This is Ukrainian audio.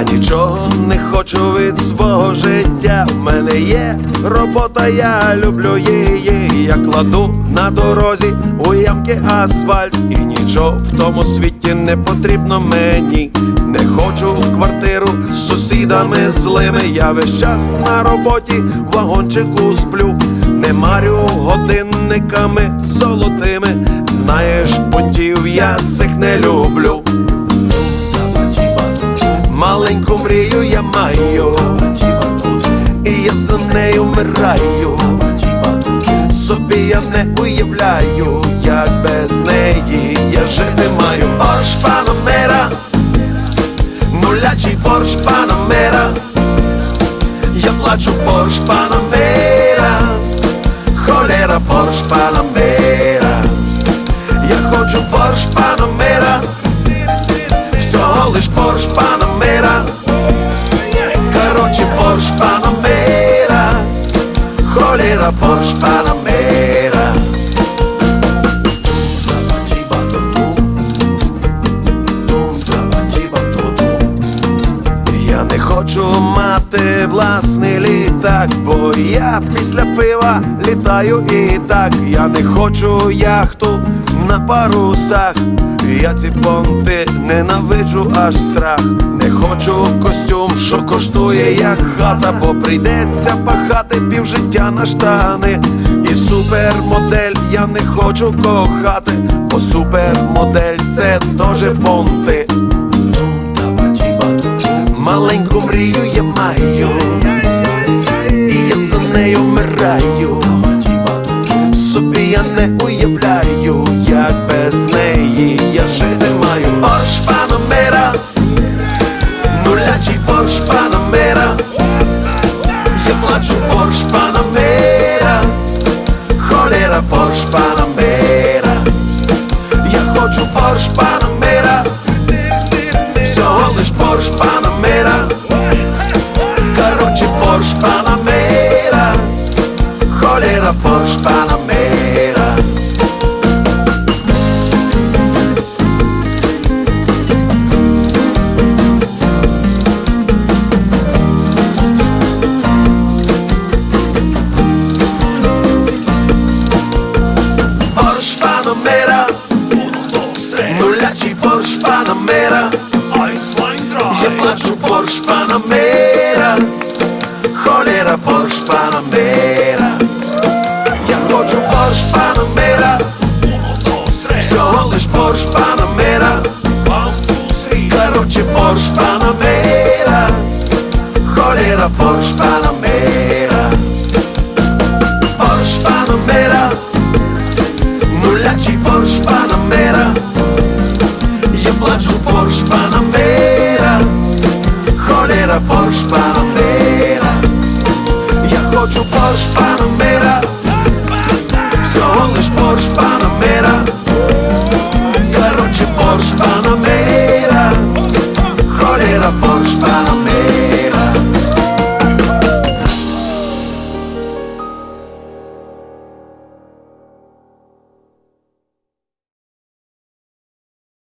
Я нічого не хочу від свого життя. В мене є робота, я люблю її. Я кладу на дорозі у ямки асфальт. І нічого в тому світі не потрібно мені. Не хочу в квартиру з сусідами злими. Я весь час на роботі в вагончику сплю. Не марю годинниками золотими. Знаєш, понтів я цих не люблю. Маленьку мрію я маю, і я за нею вмираю. Собі я не уявляю, як без неї я жити маю. Порш Панамера, нулячий Порш Панамера, я плачу Порш Панамера, холера Порш Панамера, я хочу Порш Панамера, всього лиш Порш Панамера, холера Порш Панамера. Я не хочу мати власний літак, я після пива літаю і так. Я не хочу яхту на парусах. Я ці понти ненавиджу аж страх. Не хочу костюм, що коштує як хата, бо прийдеться пахати півжиття на штани. І супермодель я не хочу кохати, бо супермодель це теж понти. Маленьку мрію я маю, нею вмираю. Собі я не уявляю, як без неї я жити маю. Порш Панамера, нулячий Порш Панамера, я плачу Порш Панамера, холера Порш Панамера, я хочу Порш Панамера, плачу Panamera, холера Порш Панамера, я хочу Porsche Panamera, всього лиш Porsche Panamera. короче Porsche Panamera, холера Porsche Панамера, холера Порш Панамера,